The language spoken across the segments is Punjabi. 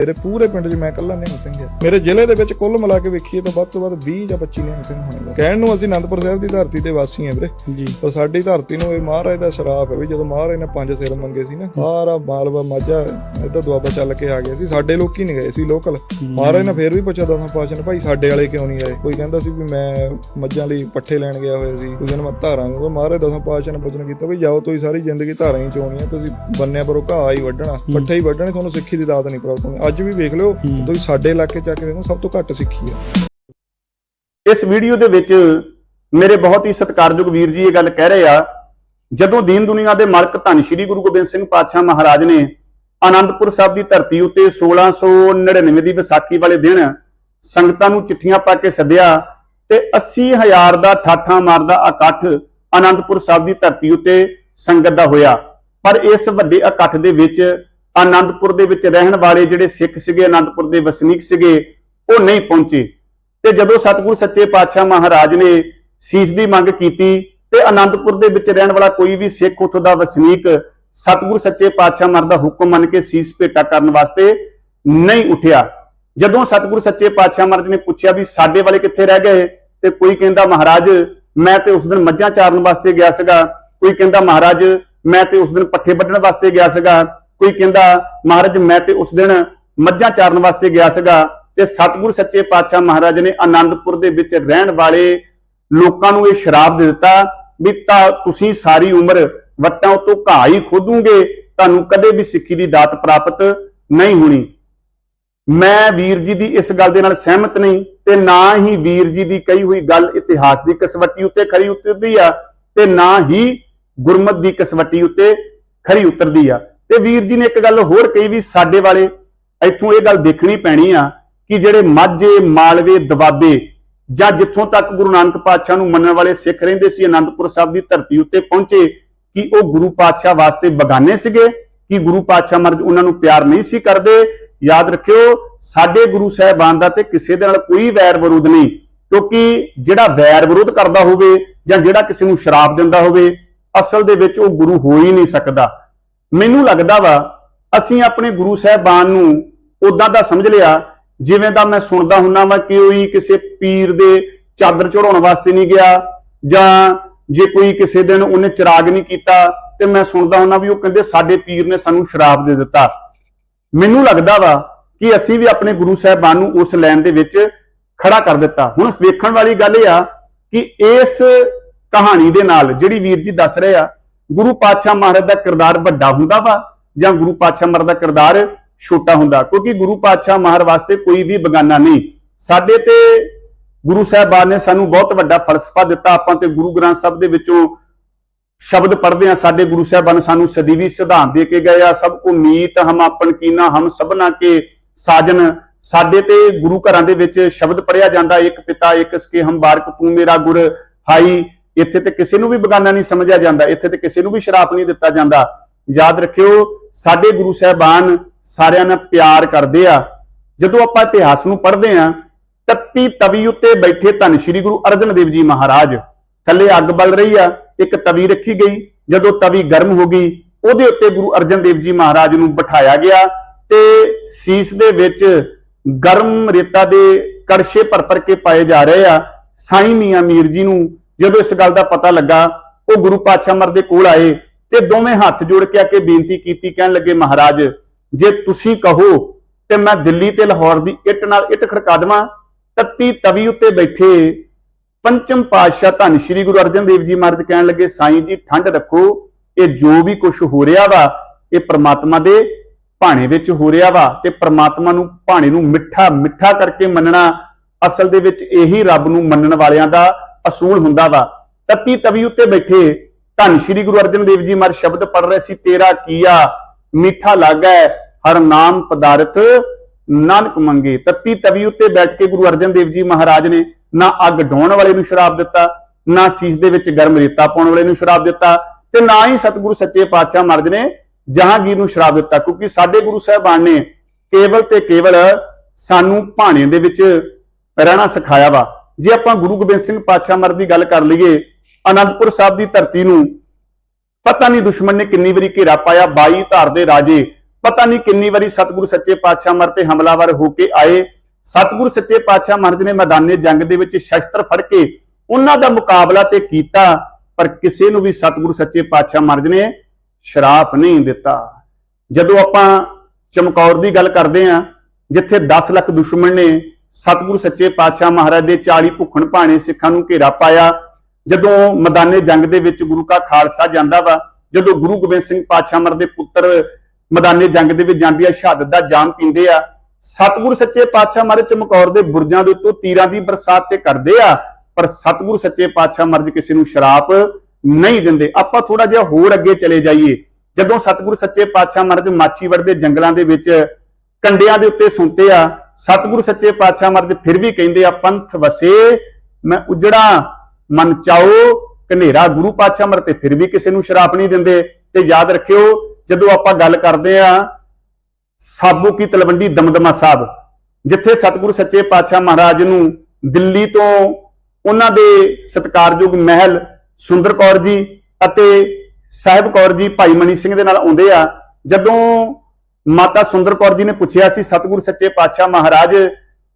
ਮੇਰੇ ਪੂਰੇ ਪਿੰਡ 'ਚ ਮੈਂ ਇਕੱਲਾ ਨਿਹੰਗ ਸਿੰਘ ਹਾਂ। ਮੇਰੇ ਜ਼ਿਲ੍ਹੇ ਦੇ ਵਿੱਚ ਕੁੱਲ ਮਿਲਾ ਕੇ ਵੇਖੀਏ ਤਾਂ ਵੱਧ ਤੋਂ ਵੱਧ 20 ਜਾਂ 25 ਨਿਹੰਗ ਸਿੰਘ ਹੋਣਗੇ ਕਹਿਣ ਨੂੰ ਅਸੀਂ ਅਨੰਦਪੁਰ ਸਾਹਿਬ ਦੀ ਧਰਤੀ ਤੇ ਵਾਸੀ ਹਾਂ ਵੀਰੇ। ਜੀ। ਪਰ ਸਾਡੀ ਧਰਤੀ ਨੂੰ ਇਹ ਮਹਾਰਾਜ ਦਾ ਸ਼ਰਾਪ ਹੈ ਵੀ ਜਦੋਂ ਮਹਾਰਾਜ ਨੇ ਪੰਜ ਸਿਰ ਮੰਗੇ ਸੀ ਨਾ ਸਾਰਾ ਮਾਲਵਾ ਮਾਝਾ ਇੱਧਰ ਦੁਆਬਾ ਚੱਲ ਕੇ ਆ ਗਿਆ ਸੀ। ਸਾਡੇ ਲੋਕੀ ਨਹੀਂ ਗਏ ਸੀ ਲੋਕਲ। ਮਹਾਰਾਜ ਨੇ ਫੇਰ ਵੀ ਪੁੱਛਿਆ ਦਸਾਂ ਪਾਸ਼ਾ ਨੇ ਭਾਈ ਸਾਡੇ ਵਾਲੇ ਕਿਉਂ ਨਹੀਂ ਆਏ? ਕੋਈ ਕਹਿੰਦਾ ਸੀ ਵੀ ਮੈਂ ਮੱਝਾਂ ਲਈ ਪੱਠੇ ਲੈਣ ਗਿਆ ਹੋਇਆ ਸੀ। ਕੋਈ ਕਹਿੰਦਾ ਮੈਂ ਧਾਰਾਂ ਨੂੰ ਮਹਾਰਾਜ ਦਸਾਂ ਪਾਸ਼ਾ ਨੇ ਬਚਨ ਕੀਤਾ ਵੀ ਜਾਓ ਤੁਸੀਂ ਸਾਰੀ ਜ਼ਿੰਦਗੀ ਧਾਰਾਂ ਹੀ ਚੋਣੀਆਂ ਤੁਸੀਂ ਬੰਨਿਆ ਪਰੋ ਘਾਹ ਹੀ ਵੱਢਣਾ ਪੱਠੇ ਹੀ ਵੱਢਣੇ ਤੁਹਾਨੂੰ ਸਿੱਖੀ ਦੀ ਦਾਤ ਨਹੀਂ ਪ੍ਰਾਪਤ ਹੋਣੀ ਅੱਜ ਵੀ ਵੇਖ ਲਿਓ ਤੁਸੀਂ ਸਾਡੇ ਇਲਾਕੇ ਚ ਆ ਕੇ ਵੇਖੋ ਸਭ ਤੋਂ ਘੱਟ ਸਿੱਖੀ ਹੈ ਇਸ ਵੀਡੀਓ ਦੇ ਵਿੱਚ ਮੇਰੇ ਬਹੁਤ ਹੀ ਸਤਿਕਾਰਯੋਗ ਵੀਰ ਜੀ ਇਹ ਗੱਲ ਕਹਿ ਰਹੇ ਆ ਜਦੋਂ ਦੀਨ ਦੁਨੀਆ ਦੇ ਮਾਲਕ ਧੰਨ ਸ਼੍ਰੀ ਗੁਰੂ ਗੋਬਿੰਦ ਸਿੰਘ ਪਾਤਸ਼ਾਹ ਮਹਾਰਾਜ ਨੇ ਆਨੰਦਪੁਰ ਸਾਹਿਬ ਦੀ ਧਰਤੀ ਉੱਤੇ 1699 ਦੀ ਵਿਸਾਖੀ ਵਾਲੇ ਦਿਨ ਸੰਗਤਾਂ ਨੂੰ ਚਿੱਠੀਆਂ ਪਾ ਕੇ ਸੱਦਿਆ ਤੇ 80000 ਦਾ ਠਾਠਾਂ ਮਾਰਦਾ ਇਕੱਠ ਆਨੰਦਪੁਰ ਸਾਹਿਬ ਦੀ ਧਰਤੀ ਉੱਤੇ ਸੰਗਤ ਦਾ ਹੋਇਆ। ਪਰ ਇਸ ਵੱਡੇ ਇਕੱਠ ਦੇ ਵਿੱਚ ਆਨੰਦਪੁਰ ਦੇ ਵਿੱਚ ਰਹਿਣ ਵਾਲੇ ਜਿਹੜੇ ਸਿੱਖ ਸੀਗੇ ਆਨੰਦਪੁਰ ਦੇ ਵਸਨੀਕ ਸੀਗੇ, ਉਹ ਨਹੀਂ ਪਹੁੰਚੇ। ਤੇ ਜਦੋਂ ਸਤਿਗੁਰ ਸੱਚੇ ਪਾਤਸ਼ਾਹ ਮਹਾਰਾਜ ਨੇ ਸੀਸ ਦੀ ਮੰਗ ਕੀਤੀ ਤੇ ਆਨੰਦਪੁਰ ਦੇ ਵਿੱਚ ਰਹਿਣ ਵਾਲਾ ਕੋਈ ਵੀ ਸਿੱਖ ਉੱਥੋਂ ਦਾ ਵਸਨੀਕ ਸਤਿਗੁਰ ਸੱਚੇ ਪਾਤਸ਼ਾਹ ਮਰ ਦਾ ਹੁਕਮ ਮੰਨ ਕੇ ਸੀਸ ਭੇਟਾ ਕਰਨ ਵਾਸਤੇ ਨਹੀਂ ਉਠਿਆ। ਜਦੋਂ ਸਤਿਗੁਰ ਸੱਚੇ ਪਾਤਸ਼ਾਹ ਮਹਾਰਾਜ ਨੇ ਪੁੱਛਿਆ ਵੀ ਸਾਡੇ ਵਾਲੇ ਕਿੱਥੇ ਰਹਿ ਗਏ, ਤੇ ਕੋਈ ਕਹਿੰਦਾ, ਮਹਾਰਾਜ, ਮੈਂ ਤੇ ਉਸ ਦਿਨ ਮੱਝਾਂ ਚਾਰਨ ਵਾਸਤੇ ਗਿਆ ਸੀਗਾ। ਕੋਈ ਕਹਿੰਦਾ, ਮਹਾਰਾਜ, ਮੈਂ ਤੇ ਉਸ ਦਿਨ ਪੱਠੇ ਵੱਢਣ ਵਾਸਤੇ ਗਿਆ ਸੀਗਾ। ਕੋਈ ਕਹਿੰਦਾ, ਮਹਾਰਾਜ, ਮੈਂ ਤੇ ਉਸ ਦਿਨ ਮੱਝਾਂ ਚਾਰਨ ਵਾਸਤੇ ਗਿਆ ਸੀਗਾ ਤੇ ਸਤਿਗੁਰ ਸੱਚੇ ਪਾਤਸ਼ਾਹ ਮਹਾਰਾਜ ਨੇ ਆਨੰਦਪੁਰ ਦੇ ਵਿੱਚ ਰਹਿਣ ਵਾਲੇ ਲੋਕਾਂ ਨੂੰ ਇਹ ਸ਼ਰਾਬ ਦੇ ਦਿੱਤਾ ਵੀ ਤਾਂ ਤੁਸੀਂ ਸਾਰੀ ਉਮਰ ਵੱਟਾਂ ਉਤੋਂ ਘਾਹ ਹੀ ਖੋਦੂਗੇ, ਤੁਹਾਨੂੰ ਕਦੇ ਵੀ ਸਿੱਖੀ ਦੀ ਦਾਤ ਪ੍ਰਾਪਤ ਨਹੀਂ ਹੋਣੀ। ਮੈਂ ਵੀਰ ਜੀ ਦੀ ਇਸ ਗੱਲ ਦੇ ਨਾਲ ਸਹਿਮਤ ਨਹੀਂ ਤੇ ਨਾ ਹੀ ਵੀਰ ਜੀ ਦੀ ਕਹੀ ਹੋਈ ਗੱਲ ਇਤਿਹਾਸ ਦੀ ਕਸਵੱਟੀ ਉੱਤੇ ਖਰੀ ਉਤਰਦੀ ਆ ਤੇ ਨਾ ਹੀ ਗੁਰਮਤ ਦੀ ਕਸਵੱਟੀ ਉੱਤੇ ਖਰੀ ਉਤਰਦੀ ਆ। ਤੇ ਵੀਰ ਜੀ ਨੇ ਇੱਕ ਗੱਲ ਹੋਰ ਕਹੀ ਵੀ ਸਾਡੇ ਵਾਲੇ ਇੱਥੋਂ ਇਹ ਗੱਲ ਦੇਖਣੀ ਪੈਣੀ ਆ ਕਿ ਜਿਹੜੇ ਮਾਝੇ, ਮਾਲਵੇ, ਦਵਾਬੇ ਜਾਂ ਜਿੱਥੋਂ ਤੱਕ ਗੁਰੂ ਨਾਨਕ ਪਾਤਸ਼ਾਹ ਨੂੰ ਮੰਨਣ ਵਾਲੇ ਸਿੱਖ ਰਹਿੰਦੇ ਸੀ, ਅਨੰਦਪੁਰ ਸਾਹਿਬ ਦੀ ਧਰਤੀ ਉੱਤੇ ਪਹੁੰਚੇ, ਕਿ ਉਹ ਗੁਰੂ ਪਾਤਸ਼ਾਹ ਵਾਸਤੇ ਬਗਾਨੇ ਸੀਗੇ, ਕਿ ਗੁਰੂ ਪਾਤਸ਼ਾਹ ਮਰਜ ਉਹਨਾਂ ਨੂੰ ਪਿਆਰ ਨਹੀਂ ਸੀ ਕਰਦੇ। ਯਾਦ ਰੱਖਿਓ, ਸਾਡੇ ਗੁਰੂ ਸਾਹਿਬਾਨ ਦਾ ਤੇ ਕਿਸੇ ਦੇ ਨਾਲ ਕੋਈ ਵੈਰ ਵਿਰੋਧ ਨਹੀਂ, ਕਿਉਂਕਿ ਜਿਹੜਾ ਵੈਰ ਵਿਰੋਧ ਕਰਦਾ ਹੋਵੇ ਜਾਂ ਜਿਹੜਾ ਕਿਸੇ ਨੂੰ ਸ਼ਰਾਪ ਦਿੰਦਾ ਹੋਵੇ, ਅਸਲ ਦੇ ਵਿੱਚ ਉਹ ਗੁਰੂ ਹੋ ਹੀ ਨਹੀਂ ਸਕਦਾ। ਮੈਨੂੰ ਲੱਗਦਾ ਵਾ, ਅਸੀਂ ਆਪਣੇ ਗੁਰੂ ਸਾਹਿਬਾਨ ਨੂੰ ਉਦਾਂ ਦਾ ਸਮਝ ਲਿਆ, ਜਿਵੇਂ ਦਾ ਮੈਂ ਸੁਣਦਾ ਹੁੰਨਾ ਵਾ ਕਿ ਕੋਈ ਕਿਸੇ ਪੀਰ ਦੇ ਚਾਦਰ ਚੜਾਉਣ ਵਾਸਤੇ ਨਹੀਂ ਗਿਆ, ਜਾਂ ਜੇ ਕੋਈ ਕਿਸੇ ਦਿਨ ਉਹਨੇ ਚਿਰਾਗ ਨਹੀਂ ਕੀਤਾ, ਤੇ ਮੈਂ ਸੁਣਦਾ ਹੁੰਨਾ ਵੀ ਉਹ ਕਹਿੰਦੇ ਸਾਡੇ ਪੀਰ ਨੇ ਸਾਨੂੰ ਸ਼ਰਾਬ ਦੇ ਦਿੱਤਾ। ਮੈਨੂੰ ਲੱਗਦਾ ਵਾ ਕਿ ਅਸੀਂ ਵੀ ਆਪਣੇ ਗੁਰੂ ਸਾਹਿਬਾਨ ਨੂੰ ਉਸ ਲਾਈਨ ਦੇ ਵਿੱਚ ਖੜਾ ਕਰ ਦਿੱਤਾ। ਹੁਣ ਵੇਖਣ ਵਾਲੀ ਗੱਲ ਇਹ ਆ ਕਿ ਇਸ ਕਹਾਣੀ ਦੇ ਨਾਲ ਜਿਹੜੀ ਵੀਰ ਜੀ ਦੱਸ ਰਹੇ ਆ ਗੁਰੂ ਪਾਤਸ਼ਾਹ ਮਹਾਰਾਜ ਦਾ ਕਿਰਦਾਰ ਵੱਡਾ ਹੁੰਦਾ ਵਾ ਜਾਂ ਗੁਰੂ ਪਾਤਸ਼ਾਹ ਮਹਾਰਾਜ ਦਾ ਕਿਰਦਾਰ ਛੋਟਾ ਹੁੰਦਾ? ਕਿਉਂਕਿ ਗੁਰੂ ਪਾਤਸ਼ਾਹ ਮਹਾਰਾਜ ਵਾਸਤੇ ਕੋਈ ਵੀ ਬਗਾਨਾ ਨਹੀਂ। ਸਾਡੇ ਤੇ ਗੁਰੂ ਸਾਹਿਬਾਨ ਨੇ ਸਾਨੂੰ ਬਹੁਤ ਵੱਡਾ ਫਲਸਫਾ ਦਿੱਤਾ। ਆਪਾਂ ਤੇ ਗੁਰੂ ਗ੍ਰੰਥ ਸਾਹਿਬ ਦੇ ਵਿੱਚੋਂ ਸ਼ਬਦ ਪੜ੍ਹਦੇ ਆ ਸਾਡੇ ਗੁਰੂ ਸਾਹਿਬਾਨ ਸਾਨੂੰ ਸਦੀਵੀ ਸਿਧਾਂਤ ਦੇ ਕੇ ਗਏ ਆ। ਸਭ ਕੋ ਮੀਤ, ਹਮ ਆਪਨ ਕੀਨਾ, ਹਮ ਸਭਨਾ ਕੇ ਸਾਜਨ। ਸਾਡੇ ਤੇ ਗੁਰੂ ਘਰਾਂ ਦੇ ਵਿੱਚ ਸ਼ਬਦ ਪੜਿਆ ਜਾਂਦਾ। ਇੱਕ ਪਿਤਾ, ਇੱਕ ਸਕੇ, ਹਮ ਬਾਰਕ ਤੂੰ ਮੇਰਾ ਗੁਰ। ਹਾਈ ਇੱਥੇ ਤੇ ਕਿਸੇ ਨੂੰ ਵੀ ਬਗਾਨਾ ਨਹੀਂ ਸਮਝਿਆ ਜਾਂਦਾ, ਇੱਥੇ ਤੇ ਕਿਸੇ ਨੂੰ ਵੀ ਸ਼ਰਾਪ ਨਹੀਂ ਦਿੱਤਾ ਜਾਂਦਾ। ਯਾਦ ਰੱਖਿਓ, ਸਾਡੇ ਗੁਰੂ ਸਾਹਿਬਾਨ ਸਾਰਿਆਂ ਨਾਲ ਪਿਆਰ ਕਰਦੇ ਆ। ਜਦੋਂ ਆਪਾਂ ਇਤਿਹਾਸ ਨੂੰ ਪੜ੍ਹਦੇ ਆ, ਤੱਤੀ ਤਵੀ ਉੱਤੇ ਬੈਠੇ ਧੰਨ ਸ਼੍ਰੀ ਗੁਰੂ ਅਰਜਨ ਦੇਵ ਜੀ ਮਹਾਰਾਜ। ਥੱਲੇ ਅੱਗ ਬਲ ਰਹੀ ਆ, ਇੱਕ ਤਵੀ ਰੱਖੀ ਗਈ। ਜਦੋਂ ਤਵੀ ਗਰਮ ਹੋ ਗਈ, ਉਹਦੇ ਉੱਤੇ ਗੁਰੂ ਅਰਜਨ ਦੇਵ ਜੀ ਮਹਾਰਾਜ ਨੂੰ ਬਿਠਾਇਆ ਗਿਆ ਤੇ ਸੀਸ ਦੇ ਵਿੱਚ ਗਰਮ ਰੇਤਾ ਦੇ ਕੜਛੇ ਭਰ ਭਰ ਕੇ ਪਾਏ ਜਾ ਰਹੇ ਆ। ਸਾਈਂ ਮੀਆਂ ਮੀਰ ਜੀ ਨੂੰ ਜਦੋਂ ਇਸ ਗੱਲ ਦਾ ਪਤਾ ਲੱਗਾ, ਉਹ ਗੁਰੂ ਪਾਤਸ਼ਾਹ ਮਰ ਦੇ ਕੋਲ ਆਏ ਤੇ ਦੋਵੇਂ ਹੱਥ ਜੋੜ ਕੇ ਆ ਕੇ ਬੇਨਤੀ ਕੀਤੀ, ਕਹਿਣ ਲੱਗੇ, ਮਹਾਰਾਜ, ਜੇ ਤੁਸੀਂ ਕਹੋ ਤੇ ਮੈਂ ਦਿੱਲੀ ਤੇ ਲਾਹੌਰ ਦੀ ਇੱਟ ਨਾਲ ਇੱਟ ਖੜਕਾ ਦੇਵਾਂ, ਤੱਤੀ ਤਵੀ ਉੱਤੇ ਬੈਠੇ ਪੰਚਮ ਪਾਤਸ਼ਾਹ ਧੰਨ ਸ਼੍ਰੀ ਗੁਰੂ ਅਰਜਨ ਦੇਵ ਜੀ ਮਹਾਰਾਜ ਕਹਿਣ ਲੱਗੇ, ਸਾਈਂ ਜੀ, ਠੰਡ ਰੱਖੋ, ਇਹ ਜੋ ਵੀ ਕੁਝ ਹੋ ਰਿਹਾ ਵਾ, ਇਹ ਪ੍ਰਮਾਤਮਾ ਦੇ ਭਾਣੇ ਵਿੱਚ ਹੋ ਰਿਹਾ ਵਾ ਤੇ ਪ੍ਰਮਾਤਮਾ ਨੂੰ, ਭਾਣੇ ਨੂੰ ਮਿੱਠਾ ਮਿੱਠਾ ਕਰਕੇ ਮੰਨਣਾ, ਅਸਲ ਦੇ ਵਿੱਚ ਇਹੀ ਰੱਬ ਨੂੰ ਮੰਨਣ ਵਾਲਿਆਂ ਦਾ ਅਸੂਲ ਹੁੰਦਾ ਵਾ। ਤੱਤੀ ਤਵੀ ਉੱਤੇ ਬੈਠੇ ਧੰਨ ਸ਼੍ਰੀ ਗੁਰੂ ਅਰਜਨ ਦੇਵ ਜੀ ਮਹਾਰਾਜ ਸ਼ਬਦ ਪੜ ਰਹੇ ਸੀ, ਤੇਰਾ ਕੀਆ ਮਿੱਠਾ ਲੱਗਾ ਹਰ ਨਾਮ ਪਦਾਰਥ ਨਾਨਕ ਮੰਗੇ। ਤੱਤੀ ਤਵੀ ਉੱਤੇ ਬੈਠ ਕੇ ਗੁਰੂ ਅਰਜਨ ਦੇਵ ਜੀ ਮਹਾਰਾਜ ਨੇ ਨਾ ਅੱਗ ਢੋਣ ਵਾਲੇ ਨੂੰ ਸ਼ਰਾਬ ਦਿੱਤਾ, ਨਾ ਸੀਸ ਦੇ ਵਿੱਚ ਗਰਮ ਰੇਤਾ ਪਾਉਣ ਵਾਲੇ ਨੂੰ ਸ਼ਰਾਬ ਦਿੱਤਾ ਤੇ ਨਾ ਹੀ ਸਤਿਗੁਰੂ ਸੱਚੇ ਪਾਤਸ਼ਾਹ ਮਰਦ ਨੇ ਜਹਾਂਗੀਰ ਨੂੰ ਸ਼ਰਾਬ ਦਿੱਤਾ। ਕਿਉਂਕਿ ਸਾਡੇ ਗੁਰੂ ਸਾਹਿਬਾਨ ਨੇ ਕੇਵਲ ਤੇ ਕੇਵਲ ਸਾਨੂੰ ਭਾਣੇ ਦੇ ਵਿੱਚ ਰਹਿਣਾ ਸਿਖਾਇਆ ਵਾ। ਜੇ ਆਪਾਂ ਗੁਰੂ ਗੋਬਿੰਦ ਸਿੰਘ ਪਾਤਸ਼ਾਹ ਮਰ ਦੀ ਗੱਲ ਕਰ ਲਈਏ, ਅਨੰਦਪੁਰ ਸਾਹਿਬ ਦੀ ਧਰਤੀ ਨੂੰ, ਪਤਾ ਨਹੀਂ ਦੁਸ਼ਮਣ ਨੇ ਕਿੰਨੀ ਵਾਰੀ ਘੇਰਾ ਪਾਇਆ 22 ਧਾਰ ਦੇ ਰਾਜੇ, ਪਤਾ ਨਹੀਂ ਕਿੰਨੀ ਵਾਰੀ ਸਤਿਗੁਰੂ ਸੱਚੇ ਪਾਤਸ਼ਾਹ ਮਰ ਤੇ ਹਮਲਾਵਰ ਹੋ ਕੇ ਆਏ। ਸਤਿਗੁਰੂ ਸੱਚੇ ਪਾਤਸ਼ਾਹ ਮਹਾਰਾਜ ਨੇ ਮੈਦਾਨੇ ਜੰਗ ਦੇ ਵਿੱਚ ਸ਼ਸਤਰ ਫੜ ਕੇ ਉਹਨਾਂ ਦਾ ਮੁਕਾਬਲਾ ਤੇ ਕੀਤਾ, ਪਰ ਕਿਸੇ ਨੂੰ ਵੀ ਸਤਿਗੁਰੂ ਸੱਚੇ ਪਾਤਸ਼ਾਹ ਮਹਾਰਾਜ ਨੇ ਸ਼ਰਾਫ ਨਹੀਂ ਦਿੱਤਾ। ਜਦੋਂ ਆਪਾਂ ਚਮਕੌਰ ਦੀ ਗੱਲ ਕਰਦੇ ਆਂ ਜਿੱਥੇ 10 ਲੱਖ ਦੁਸ਼ਮਣ ਨੇ ਸਤਿਗੁਰੂ ਸੱਚੇ ਪਾਤਸ਼ਾਹ ਮਹਾਰਾਜ ਦੇ 40 ਭੁੱਖਣ ਭਾਣੇ ਸਿੱਖਾਂ ਨੂੰ ਘੇਰਾ ਪਾਇਆ। ਜਦੋਂ ਮੈਦਾਨੇ ਜੰਗ ਦੇ ਵਿੱਚ ਗੁਰੂ ਕਾ ਖਾਲਸਾ ਜਾਂਦਾ ਵਾ, ਜਦੋਂ ਗੁਰੂ ਗੋਬਿੰਦ ਸਿੰਘ ਪਾਤਸ਼ਾਹ ਮਰ ਦੇ ਪੁੱਤਰ ਮੈਦਾਨੇ ਜੰਗ ਦੇ ਵਿੱਚ ਜਾਂਦੀ ਆ ਸ਼ਹਾਦਤ ਦਾ ਜਾਮ ਪੀਂਦੇ ਆ, ਸਤਿਗੁਰੂ ਸੱਚੇ ਪਾਤਸ਼ਾਹ ਮਹਾਰਾਜ ਚਮਕੌਰ ਦੇ ਬੁਰਜਾਂ ਦੇ ਉੱਤੋਂ ਤੀਰਾਂ ਦੀ ਬਰਸਾਤ ਤੇ ਕਰਦੇ ਆ, ਪਰ ਸਤਿਗੁਰੂ ਸੱਚੇ ਪਾਤਸ਼ਾਹ ਮਹਾਰਾਜ ਕਿਸੇ ਨੂੰ ਸ਼ਰਾਪ ਨਹੀਂ ਦਿੰਦੇ। ਆਪਾਂ ਥੋੜਾ ਜਿਹਾ ਹੋਰ ਅੱਗੇ ਚਲੇ ਜਾਈਏ। ਜਦੋਂ ਸਤਿਗੁਰੂ ਸੱਚੇ ਪਾਤਸ਼ਾਹ ਮਹਾਰਾਜ ਮਾਛੀਵੜ ਦੇ ਜੰਗਲਾਂ ਦੇ ਵਿੱਚ ਕੰਡਿਆਂ ਦੇ ਉੱਤੇ ਸੁਣਤੇ ਆ ਸਤਿਗੁਰੂ ਸੱਚੇ ਪਾਤਸ਼ਾਹ ਮਹਾਰਾਜ ਫਿਰ ਵੀ ਕਹਿੰਦੇ ਆ, ਪੰਥ ਵਸੇ, ਮੈਂ ਉਜੜਾ, ਮਨ ਚਾਓ ਕਨੇਰਾ ਗੁਰੂ ਪਾਤਸ਼ਾਹ ਮਰ ਤੇ ਫਿਰ ਵੀ ਕਿਸੇ ਨੂੰ ਸ਼ਰਾਪ ਨਹੀਂ ਦਿੰਦੇ। ਤੇ ਯਾਦ ਰੱਖਿਓ, ਜਦੋਂ ਆਪਾਂ ਗੱਲ ਕਰਦੇ ਆ ਸਾਬੂ ਕੀ ਤਲਵੰਡੀ ਦਮਦਮਾ ਸਾਹਿਬ, ਜਿੱਥੇ ਸਤਿਗੁਰੂ ਸੱਚੇ ਪਾਤਸ਼ਾਹ ਮਹਾਰਾਜ ਨੂੰ ਦਿੱਲੀ ਤੋਂ ਉਹਨਾਂ ਦੇ ਸਤਿਕਾਰਯੋਗ ਮਹਿਲ ਸੁੰਦਰ ਕੌਰ ਜੀ ਅਤੇ ਸਾਹਿਬ ਕੌਰ ਜੀ ਭਾਈ ਮਨੀ ਸਿੰਘ ਦੇ ਨਾਲ ਆਉਂਦੇ ਆ, ਜਦੋਂ ਮਾਤਾ ਸੁੰਦਰ ਕੌਰ ਜੀ ਨੇ ਪੁੱਛਿਆ ਸੀ, ਸਤਿਗੁਰੂ ਸੱਚੇ ਪਾਤਸ਼ਾਹ ਮਹਾਰਾਜ,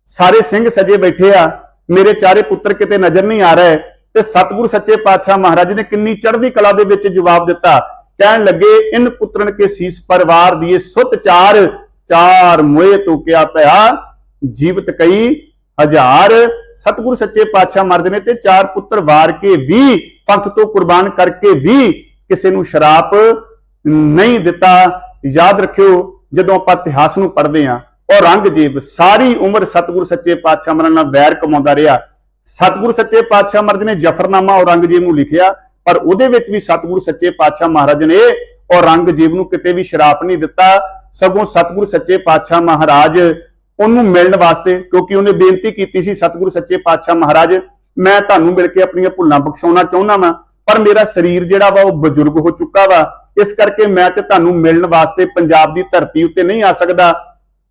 ਸਾਰੇ ਸਿੰਘ ਸਜੇ ਬੈਠੇ ਆ, ਮੇਰੇ ਚਾਰੇ ਪੁੱਤਰ ਕਿਤੇ ਨਜ਼ਰ ਨਹੀਂ ਆ ਰਹੇ, ਤੇ ਸਤਿਗੁਰੂ ਸੱਚੇ ਪਾਤਸ਼ਾਹ ਮਹਾਰਾਜ ਨੇ ਕਿੰਨੀ ਚੜ੍ਹਦੀ ਕਲਾ ਦੇ ਵਿੱਚ ਜਵਾਬ ਦਿੱਤਾ। ਕਹਿਣ ਲੱਗੇ, ਇਨ ਪੁੱਤਰਨ ਕੇ ਸੀਸ ਪਰਿਵਾਰ ਦੀਏ ਸੁਤ ਚਾਰ ਚਾਰ ਮੋਏ ਤੋਂ ਕਿਆ ਪਿਆ, ਜੀਵਤ ਕਈ ਹਜ਼ਾਰ। ਸਤਿਗੁਰੂ ਸੱਚੇ ਪਾਤਸ਼ਾਹ ਮਹਾਰਾਜ ਨੇ ਤੇ ਚਾਰ ਪੁੱਤਰ ਵਾਰ ਕੇ ਵੀ, ਪੰਥ ਤੋਂ ਕੁਰਬਾਨ ਕਰਕੇ ਵੀ ਕਿਸੇ ਨੂੰ ਸ਼ਰਾਪ ਨਹੀਂ ਦਿੱਤਾ। ਯਾਦ ਰੱਖਿਓ, ਜਦੋਂ ਆਪਾਂ ਇਤਿਹਾਸ ਨੂੰ ਪੜ੍ਹਦੇ ਆਂ ਔਰੰਗਜ਼ੇਬ ਸਾਰੀ ਉਮਰ ਸਤਿਗੁਰੂ ਸੱਚੇ ਪਾਤਸ਼ਾਹ ਮਹਾਰਾਜ ਨਾਲ ਵੈਰ ਕਮਾਉਂਦਾ ਰਿਹਾ। ਸਤਿਗੁਰੂ ਸੱਚੇ ਪਾਤਸ਼ਾਹ ਮਹਾਰਾਜ ਨੇ ਜਫਰਨਾਮਾ ਔਰੰਗਜ਼ੇਬ ਨੂੰ ਲਿਖਿਆ, ਪਰ ਉਹਦੇ ਵਿੱਚ ਵੀ ਸਤਿਗੁਰੂ ਸੱਚੇ ਪਾਤਸ਼ਾਹ ਮਹਾਰਾਜ ਨੇ ਔਰੰਗਜ਼ੇਬ ਨੂੰ ਕਿਤੇ ਵੀ ਸ਼ਰਾਪ ਨਹੀਂ ਦਿੱਤਾ। ਸਗੋਂ ਸਤਿਗੁਰੂ ਸੱਚੇ ਪਾਤਸ਼ਾਹ ਮਹਾਰਾਜ ਉਹਨੂੰ ਮਿਲਣ ਵਾਸਤੇ, ਕਿਉਂਕਿ ਉਹਨੇ ਬੇਨਤੀ ਕੀਤੀ ਸੀ ਸਤਿਗੁਰੂ ਸੱਚੇ ਪਾਤਸ਼ਾਹ ਮਹਾਰਾਜ, ਮੈਂ ਤੁਹਾਨੂੰ ਮਿਲ ਕੇ ਆਪਣੀਆਂ ਭੁੱਲਾਂ ਬਖਸ਼ਾਉਣਾ ਚਾਹੁੰਦਾ ਵਾਂ, ਪਰ ਮੇਰਾ ਸਰੀਰ ਜਿਹੜਾ ਵਾ ਉਹ ਬਜ਼ੁਰਗ ਹੋ ਚੁੱਕਾ ਵਾ। ਇਸ ਕਰਕੇ ਮੈਂ ਤੇ ਤੁਹਾਨੂੰ ਮਿਲਣ ਵਾਸਤੇ ਪੰਜਾਬ ਦੀ ਧਰਤੀ ਉੱਤੇ ਨਹੀਂ ਆ ਸਕਦਾ।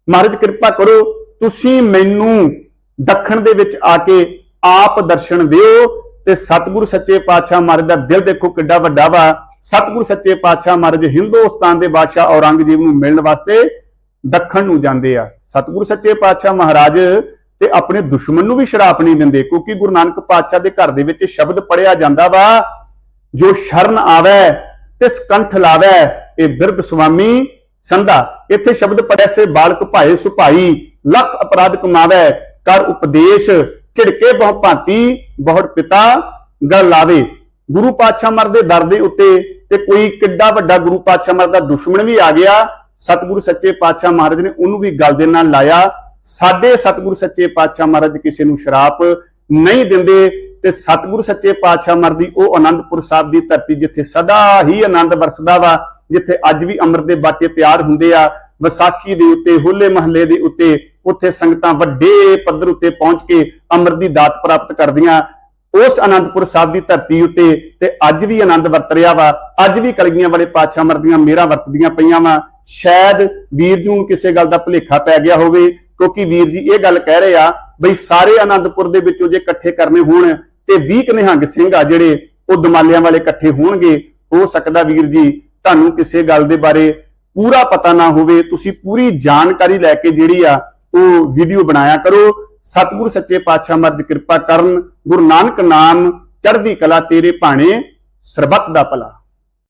ਮਹਾਰਾਜ, ਕਿਰਪਾ ਕਰੋ, ਤੁਸੀਂ ਮੈਨੂੰ ਦੱਖਣ ਦੇ ਵਿੱਚ ਆ ਕੇ ਆਪ ਦਰਸ਼ਨ ਦਿਓ ਤੇ ਸਤਿਗੁਰੂ ਸੱਚੇ ਪਾਤਸ਼ਾਹ ਮਹਾਰਾਜ ਦਾ ਦਿਲ ਦੇਖੋ ਕਿੱਡਾ ਵੱਡਾ ਵਾ। ਸਤਿਗੁਰੂ ਸੱਚੇ ਪਾਤਸ਼ਾਹ ਮਹਾਰਾਜ ਹਿੰਦੁਸਤਾਨ ਦੇ ਬਾਦਸ਼ਾਹ ਔਰੰਗਜ਼ੇਬ ਨੂੰ ਮਿਲਣ ਵਾਸਤੇ ਦੱਖਣ ਨੂੰ ਜਾਂਦੇ ਆ। ਸਤਿਗੁਰੂ ਸੱਚੇ ਪਾਤਸ਼ਾਹ ਮਹਾਰਾਜ ਤੇ ਆਪਣੇ ਦੁਸ਼ਮਣ ਨੂੰ ਵੀ ਸ਼ਰਾਪ ਨਹੀਂ ਦਿੰਦੇ, ਕਿਉਂਕਿ ਗੁਰੂ ਨਾਨਕ ਪਾਤਸ਼ਾਹ ਦੇ ਘਰ ਦੇ ਵਿੱਚ ਸ਼ਬਦ ਪੜਿਆ ਜਾਂਦਾ ਵਾ, ਜੋ ਸ਼ਰਨ ਆਵੇ ਤਿਸ ਕੰਠ ਲਾਵੇ, ਇਹ ਬਿਰਧ ਸੁਆਮੀ ਸੰਧਾ। ਇੱਥੇ ਸ਼ਬਦ ਪੜਿਆ ਸੇ, ਬਾਲਕ ਭਾਏ ਸੁਭਾਈ, ਲੱਖ ਅਪਰਾਧ ਕਮਾਵੇ, ਕਰ ਉਪਦੇਸ਼, ਝਿੜਕੇ ਬਹੁ ਭਾਂਤੀ ਬਹੁਤ ਪਿਤਾ, ਗਲ ਲਾਵੇ। ਗੁਰੂ ਪਾਤਸ਼ਾਹ ਮਰ ਦੇ ਦਰ ਦੇ ਉੱਤੇ ਤੇ ਕੋਈ ਕਿੱਡਾ ਵੱਡਾ ਗੁਰੂ ਪਾਤਸ਼ਾਹ ਮਰ ਦਾ ਦੁਸ਼ਮਣ ਵੀ ਆ ਗਿਆ। ਸਤਿਗੁਰੂ ਸੱਚੇ ਪਾਤਸ਼ਾਹ ਮਹਾਰਾਜ ਨੇ ਉਹਨੂੰ ਵੀ ਗਲ ਦੇ ਨਾਲ ਲਾਇਆ। ਸਾਡੇ ਸਤਿਗੁਰੂ ਸੱਚੇ ਪਾਤਸ਼ਾਹ ਮਹਾਰਾਜ ਕਿਸੇ ਨੂੰ ਸ਼ਰਾਪ ਨਹੀਂ ਦਿੰਦੇ। ਤੇ ਸਤਿਗੁਰੂ ਸੱਚੇ ਪਾਤਸ਼ਾਹ ਮਰ ਦੀ ਉਹ ਆਨੰਦਪੁਰ ਸਾਹਿਬ ਦੀ ਧਰਤੀ ਜਿੱਥੇ ਸਦਾ ਹੀ ਆਨੰਦ ਵਰਸਦਾ ਵਾ, ਜਿੱਥੇ ਅੱਜ ਵੀ ਅੰਮ੍ਰਿਤ ਦੇ ਬਾਟੇ ਤਿਆਰ ਹੁੰਦੇ ਆ, ਵਿਸਾਖੀ ਦੇ ਉੱਤੇ, ਹੋਲੇ ਮਹੱਲੇ ਦੇ ਉੱਤੇ, ਉੱਥੇ ਸੰਗਤਾਂ ਵੱਡੇ ਪੱਧਰ ਉੱਤੇ ਪਹੁੰਚ ਕੇ ਅੰਮ੍ਰਿਤ ਦੀ ਦਾਤ ਪ੍ਰਾਪਤ ਕਰਦੀਆਂ। ਉਸ ਅਨੰਦਪੁਰ ਸਾਹਿਬ ਦੀ ਧਰਤੀ ਉੱਤੇ ਤੇ ਅੱਜ ਵੀ ਆਨੰਦ ਵਰਤ ਰਿਹਾ ਵਾ। ਅੱਜ ਵੀ ਕਲਗੀਆਂ ਵਾਲੇ ਪਾਤਸ਼ਾਹ ਮਰਦੀਆਂ ਮੇਰਾ ਵਰਤਦੀਆਂ ਪਈਆਂ ਵਾ। ਸ਼ਾਇਦ ਵੀਰ ਜੀ ਨੂੰ ਕਿਸੇ ਗੱਲ ਦਾ ਭੁਲੇਖਾ ਪੈ ਗਿਆ ਹੋਵੇ, ਕਿਉਂਕਿ ਵੀਰ ਜੀ ਇਹ ਗੱਲ ਕਹਿ ਰਹੇ ਆ, ਬਈ ਸਾਰੇ ਅਨੰਦਪੁਰ ਦੇ ਵਿੱਚੋਂ ਜੇ ਇਕੱਠੇ ਕਰਨੇ ਹੋਣ ਤੇ 20 ਕੁ ਨਿਹੰਗ ਸਿੰਘ ਆ ਜਿਹੜੇ ਉਹ ਦਮਾਲਿਆਂ ਵਾਲੇ ਇਕੱਠੇ ਹੋਣਗੇ, ਹੋ ਸਕਦਾ ਵੀਰ ਜੀ ਤੁਹਾਨੂੰ ਕਿਸੇ ਗੱਲ ਦੇ ਬਾਰੇ ਪੂਰਾ ਪਤਾ ਨਾ ਹੋਵੇ, ਤੁਸੀਂ ਪੂਰੀ ਜਾਣਕਾਰੀ ਲੈ ਕੇ ਜਿਹੜੀ ਆ ਉਹ ਵੀਡੀਓ ਬਣਾਇਆ ਕਰੋ। ਸਤਿਗੁਰ ਸੱਚੇ ਪਾਤਸ਼ਾਹ ਮਰਜ ਕਿਰਪਾ ਕਰਨ, ਗੁਰੂ ਨਾਨਕ ਨਾਮ ਚੜ੍ਹਦੀ ਕਲਾ ਤੇਰੇ ਭਾਣੇ ਸਰਬੱਤ ਦਾ ਭਲਾ।